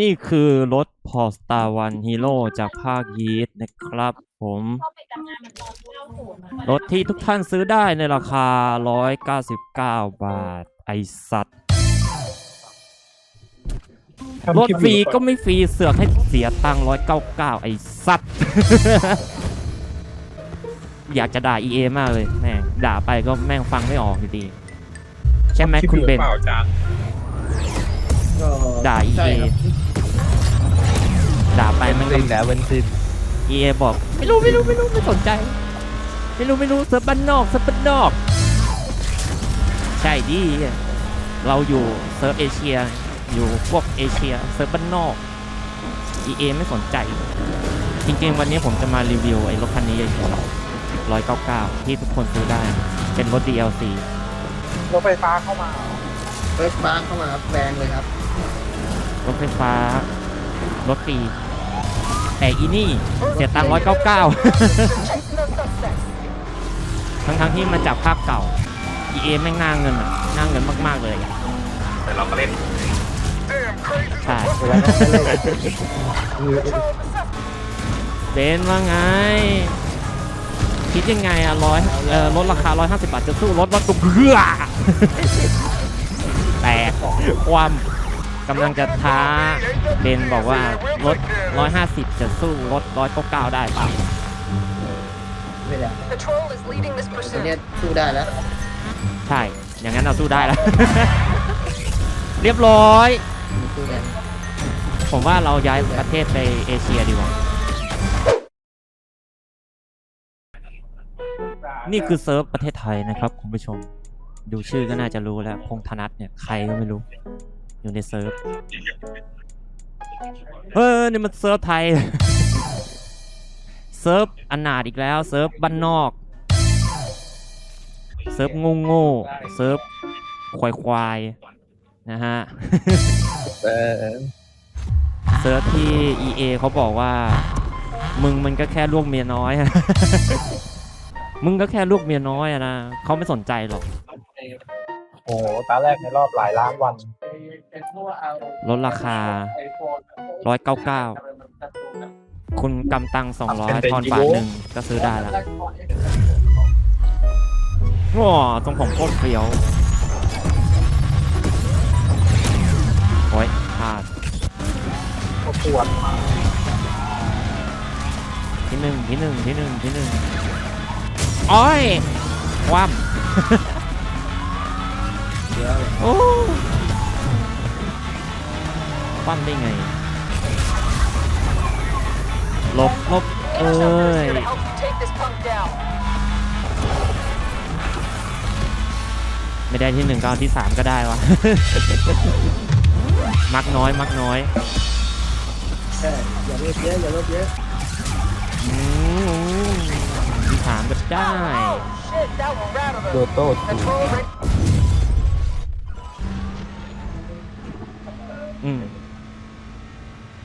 นี่คือรถพอสตาร์วันฮีโร่จากภาคยีสนะครับ ผม รถที่ทุกท่านซื้อได้ในราคา 199 บาท ไอสัตว์ทำรถคลิปฟรีอยู่ก็ไม่ฟรีเสือกให้เสียตังค์199 ไอสัตว์ อยากจะด่า EA มากเลยแม่งด่าไปก็แม่งฟังไม่ออกอยู่ดี ใช่ไหมลิปคุณอยู่เบน เปล่าจานก็ด่าใช่ EA ครับด่าไปมันซินนะเวนซิน EA บอก ไม่รู้ไม่รู้ไม่รู้ไม่สนใจ ไม่รู้ไม่รู้เซิร์ฟบ้านนอกเซิร์ฟบ้านนอก ใช่ดิเราอยู่เซิร์ฟเอเชีย อยู่พวกเอเชียเซิร์ฟบ้านนอก EA ไม่สนใจ จริงๆ วันนี้ผมจะมารีวิวไอ้รถคันนี้เฉยๆร้อยเก้าเก้าที่ทุกคนซื้อได้ เป็นรถ DLC รถไฟฟ้าเข้ามาเฟิ ร์สบาร์เข้ามาครับแรงเลยครับรถไฟฟ้ารถฟรีแต่อีนี่เสียตังค์ร้อยเก้าเก้าทั้งทั้งๆที่มาจากภาคเก่า EA แม่งน่าเงินอะน่าเงินมาก ๆ เลยอะแต่เราก็เล่นใช่เบนว่าไง คิดยังไงอะร้อยเอ่อลดราคา 150 บาท จะสู้รถรถตุกเรือแตก ความกำลังจะท้าเบนบอกว่ารถ 150 จะสู้รถ199ได้เปล่าไม่ได้ Patrol is leading this ตัว pursuit. เนี้ยสู้ได้แล้วใช่ อย่างนั้นเราสู้ได้แล้ว เรียบร้อย มันสู้ได้ผมว่าเราย้ายประเทศไปเอเชียดีกว่า นี่คือเซิร์ฟประเทศไทยนะครับคุณผู้ชม ดูชื่อก็น่าจะรู้แล้วพงธนัทเนี่ยใครก็ไม่รู้ อยู่ในเซิร์ฟเฮ้ยนี่มันเซิร์ฟไทย เซิร์ฟอนาถอีกแล้ว เซิร์ฟบ้านนอก เซิร์ฟงงโง่เซิร์ฟควายควายๆนะฮะ เซิร์ฟที่ EA เขาบอกว่า มึงมันก็แค่ลูกเมียน้อยอะมึงก็แค่ลูกเมียน้อยอะนะเขาไม่สนใจหรอก โอ้โหตาแรกในรอบหลายล้านวัน ลดราคา 199 คุณกำตัง 200 ทอนบาทหนึ่งก็ซื้อได้แล้วว้าตรงผมโคตรเฟี้ยว โอ้ยพลาดก็ปวดมาที่หนึ่งที่หนึ่งที่หนึ่งที่หนึ่งอ้อยคว่เดี๋ยวำโอ้คว่ำได้ไงหลบหลบเอ้ย Here to help you take this punk down. ไม่ได้ที่หนึ่งก็เอาที่สามก็ได้วะ มักน้อยมักน้อยใช่อย่าลบเยอะอย่าลบเยอะอืมที่สามก็ได้ Oh shit, that will rattle โด them. โต้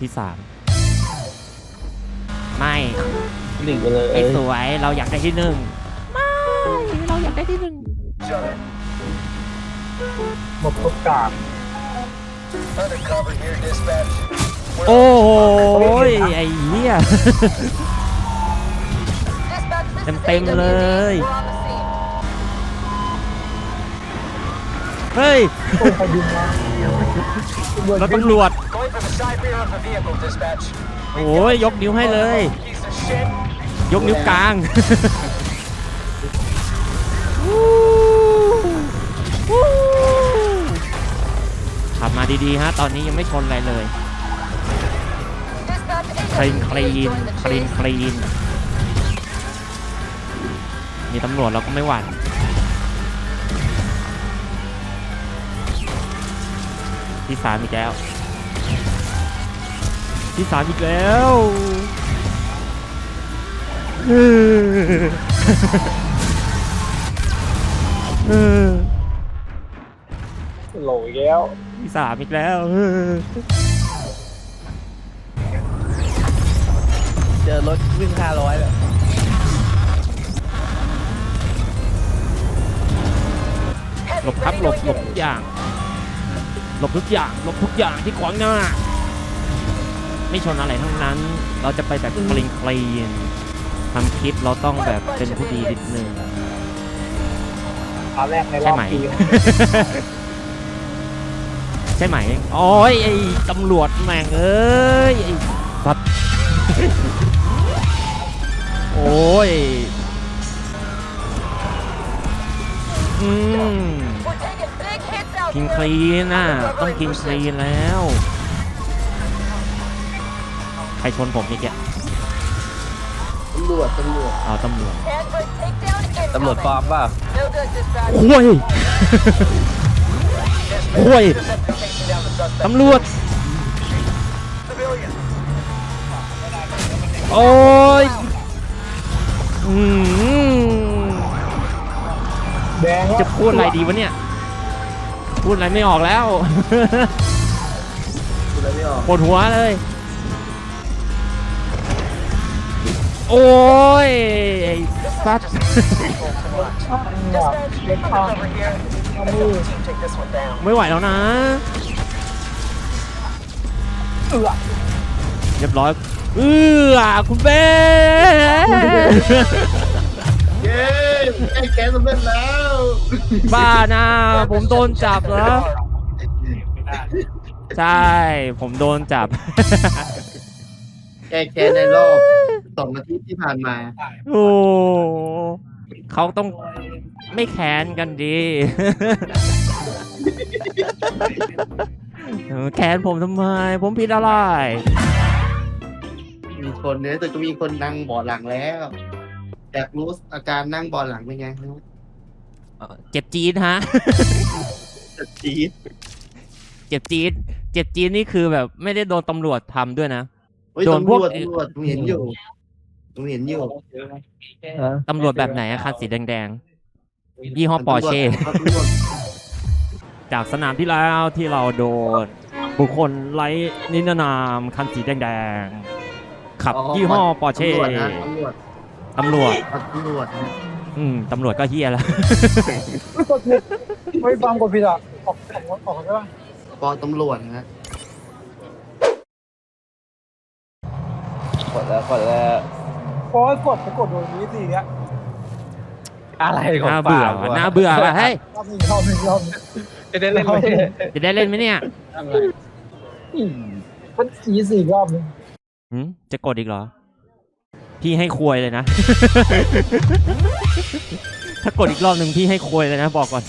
ที่สามไม่หนึ่งไปเลยไอ้สวยเราอยากได้ที่หนึ่งไม่เราอยากได้ที่หนึ่งหมดทุกกาด Undercover here, dispatch. โอ้โหยไอ้เหี้ย Dispatch, this is Tem-tem AWD. lơi. We're on the เฮ้ยโอ้ยใครบินมาเราตำรวจ โอ้ยยกนิ้วให้เลย ยกนิ้วกลางขับมาดีๆฮะ ตอนนี้ยังไม่ชนอะไรเลยคลีนคลีนคลีนคลีนมีตำรวจเราก็ไม่หวั่น ที่สามอีกแล้ว ที่สามอีกแล้วเออเออโหลอีกแล้วที่สามอีกแล้วเออเจอรถวิ่งห้าร้อยแบบหลบครับหลบหลบทุกอย่าง หลบทุกอย่างหลบทุกอย่างที่ขวางหน้า ไม่ชนอะไรทั้งนั้น เราจะไปแบบคลีนคลีนทำคลิปเราต้องแบบเป็นผู้ดีนิดนึงตาแรกในรใช่อบไหม ปี ใช่ไหมโอ้ยไอ้ตำรวจแม่งเอ้ยไอ้สัตว์ โอ้ย อืม กิน here. คลีนน่ะต้องกินคลีนแล้ว ใครชนผมนี่แกตำรวจตำรวจเอาตำรวจ Android takedown ตำรวจปลอม incoming. เปล่า No good, dispatch. โอ้ยโอ้ย Taking down the suspect. ตำรวจ Civilian. โอ้ยอืมแดงแล้วจะพูดอะไรดีวะเนี่ย พูดอะไรไม่ออกแล้ว คุณอะไรไม่ออกปวดหัวเลย โอ้ยไอ้สัตว์ Dispatch, เด็ก I'm ทาง over here. เอามือ Team, take this one down. ไม่ไหวแล้วนะ เอือเรียบร้อยเออคุณเบ้ เย้ แก้แค้นสำเร็จแล้วบ้านะผมโดนจับเหรอใช่ ผมโดนจับ แก้แค้นในรอบสองอาทิตย์ที่ผ่านมา โอ้เขาต้องไม่แค้นกันดี เออแค้นผมทำไม ผมผิดอะไร มีคนเนี่ยแต่ก็มีคนนั่งเบาะหลังแล้ว อยากรู้อาการนั่งเบาะหลังเป็นไงเจ็บจี๊ดฮะ จะจี๊ดเจ็บจี๊ดเจ็บจี๊ดนี่คือแบบไม่ได้โดนตำรวจทำด้วยนะ เฮ้ยโดนพตำรวกวจตำรวจผมเห็นอยู่ผมเห็นอยู่ตำรวจแบบไหนอะคันสีแดงๆยี่ห้อปอร์เช่ ตำรวจจากสนามที่แล้วที่เราโดน บุคคลไร้นิรนามคันสีแดงๆขับยี่ห้อปอร์เช่ ตำรวจนะตำรวจ ตำรวจ ตำรวจนะอืมตำรวจก็เฮียแล้วไม่กดผิดไม่ฟังกดผิดอะออกออกออกได้ปะปอตำรวจนะกดแล้วกดแล้วเพราะว่ากดไปกดโดนนี้สิเนี้ยอะไรของน่าเบื่อปกว่ะน่าเบื่อว่ะเฮ้ยรอบหนึ่งรอบหนึ่งรอบหนึ่งจะได้เล่นไหมจะได้เล่นไหมเนี่ยอืมมันสีสี่รอบหนึงหืมจะกดอีกเหรอ พี่ให้ควยเลยนะ ถ้ากดอีกรอบหนึ่งพี่ให้ควยเลยนะ บอกก่อน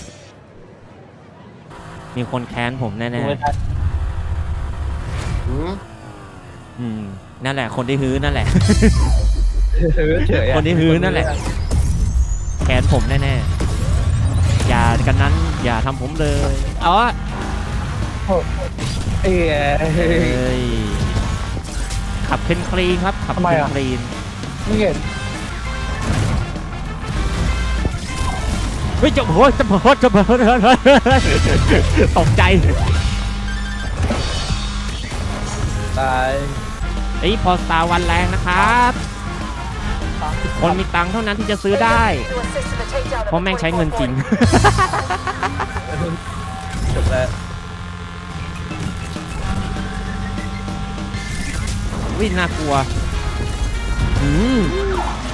มีคนแค้นผมแน่หืมๆอืมนั่นแหละ คนที่ฮื้อนั่นแหละ เฉยๆอะคนที่ฮื้อนั่นแหละแค้นผมแน่ๆ อย่ากันนั้น อย่าทำผมเลย เอาอะเอ้ย เอ้ยขับคลีนคลีนครับ ขับคลีนคลีน ไม่เห็นเฮ้ยจะโหจะโหจะโหตกใจตายเฮ้ยพอสตาร์วันแรงนะครับคนมีตังค์เท่านั้นที่จะซื้อได้ To assist in the takedown of เพราะแม่งใช้เงินจริงจบแล้ววิ่งน่ากลัว อืม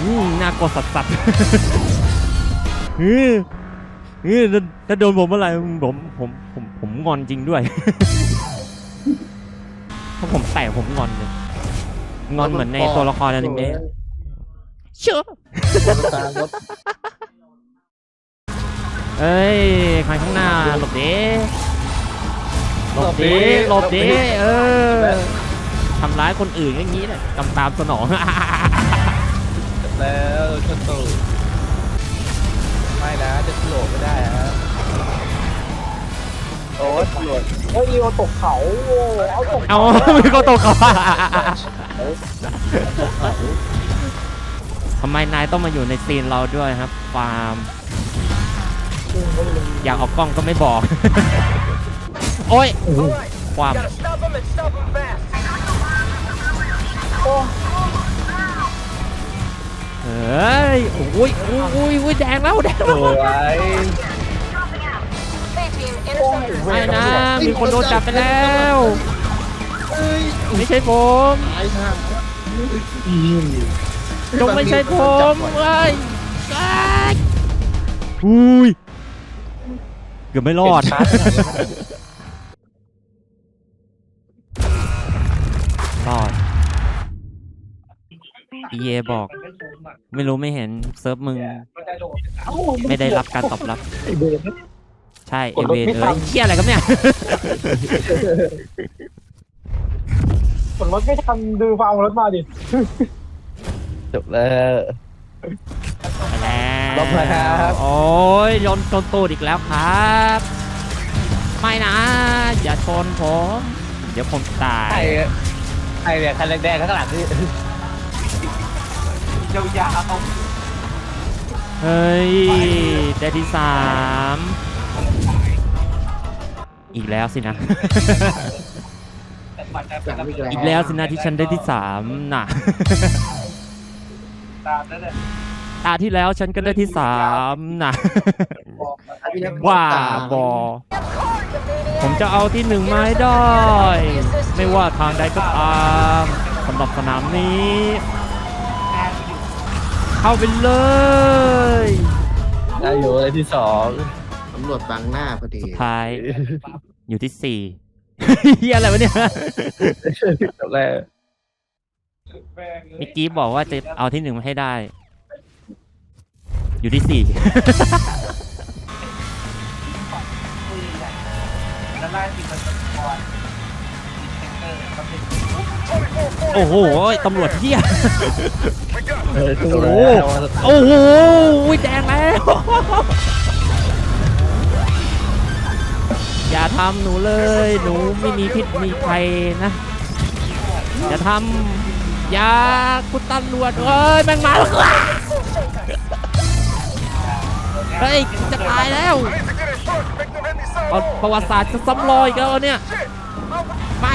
อืมน่ากลัวสัสสัสๆอืมอืมถ้าถ้าโดนผมอะไรผมผมผมผมงอนจริงด้วย ถ้าผมแตะผมงอนเลยงอนเหมือนในตัวละครอนิเมะเชื่อตามรถเอ้ยใครข้างหน้าหลบดิหลบดิหลบดิเออ ทำร้ายคนอื่นอย่างนี้แหละตามตามสนองจบแล้วชนตูไม่นะจะโหลดไม่ได้ฮะโอ้ยตำรวจเฮ้ยอีโอตกเขาโอ้เอาตกเอาไม่ก็ตกเขาทำไมนายต้องมาอยู่ในซีนเราด้วยครับฟาร์มอยากออกกล้องก็ไม่บอก โอ้ย Alright, ความ gotta stop them and stop them fast. เฮ้ยโอ้ยโอ้ยโอ้ยแดงแล้วแดงสแล้ววย Hey team, โอ้ยเวไม่รนะ มีคนโดนจับไปแล้วเอ้ยไม่ใช่ผมตายทางจงไม่ใช่ผมเอ้ยอ้ายอุ้ยเกือบไม่รอด EA บอก ไม่รู้ไม่เห็นเซิร์ฟมึงไม่ได้รับการตอบรับ ไอ้เวรใช่กเอดรถเวนไม่เอ้ทัยนเชี่ยอะไรครับเนี่ย ส่วนรถไม่ทันดูฟาร์มรถมาดิจบแล้ว ไปแล้วลบแล้วครับ โอ้ยโดนชนตูดอีกแล้วครับ ไม่นะ อย่าชนผม เดี๋ยวผมตายใครใครเนี่ยคันแดงๆข้างหลังนี่ ยาวเฮ้ยได้ที่สามอีกแล้วสินะจับอีกแล้วอีกแล้วสินะที่ฉันได้ที่สามน่ะตาที่แล้วฉันก็ได้ที่สามน่ะ ว่าบอ ผมจะเอาที่หนึ่งมาให้ได้ ไม่ว่าทางใดก็ตามสำหรับสนามนี้ เข้าไปเลยๆได้อยู่เลยที่สองตำรวจบังหน้าพอดีสุดท้าย อยู่ที่สี่ เฮียอะไรวะเนี่ย จบแล้วเมื่อกี้บอกว่าจะเอาที่หนึ่งมาให้ได้ อยู่ที่สี่ โอ้โหตำรวจเฮียเออจบโอ้แล้วโอ้โหอุ๊ยแดงแล้ว อย่าทำหนูเลย หนูไม่มีพิษมีภัยนะ อย่าทำอย่าคุณตำรวจเอ้ยแม่งมาแล้วเฮ้ยจะตายแล้วเอาประวัติศาสตร์จะซ้ำรอยอีกแล้วเนี่ย ไม่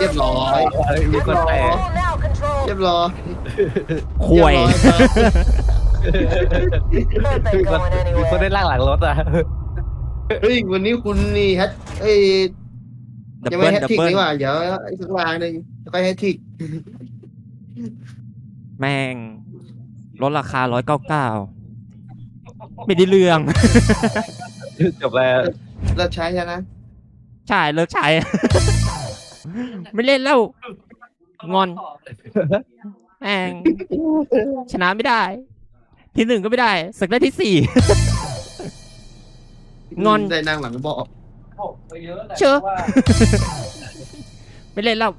เรียบร้อยมีคนแตก Control now, control. เรียบร้อยข่วย That มี ain't คน going มีคนได้ anywhere. ล่างหลังรถอะเฮ้ยวันนี้คุณนี่แฮทเอ้ยดับยังเบิไม่ลแฮตดับทริกเบิลนี่หว่าเดี๋ยวอีกสักวางหนึ่งแล้วก็แฮตทริกแม่งลดราคาร้อยเก้าเก้าไม่ได้เรื่องจบแล้วแล้วใช้ใช่นะใช่เลิกใช้ ไม่เล่นแล้ว งอน แม่งชนะไม่ได้ ที่หนึ่งก็ไม่ได้ สักได้ที่สี่ งอน ได้นั่งหลังเบาะเชื่อไม่เล่นแล้ว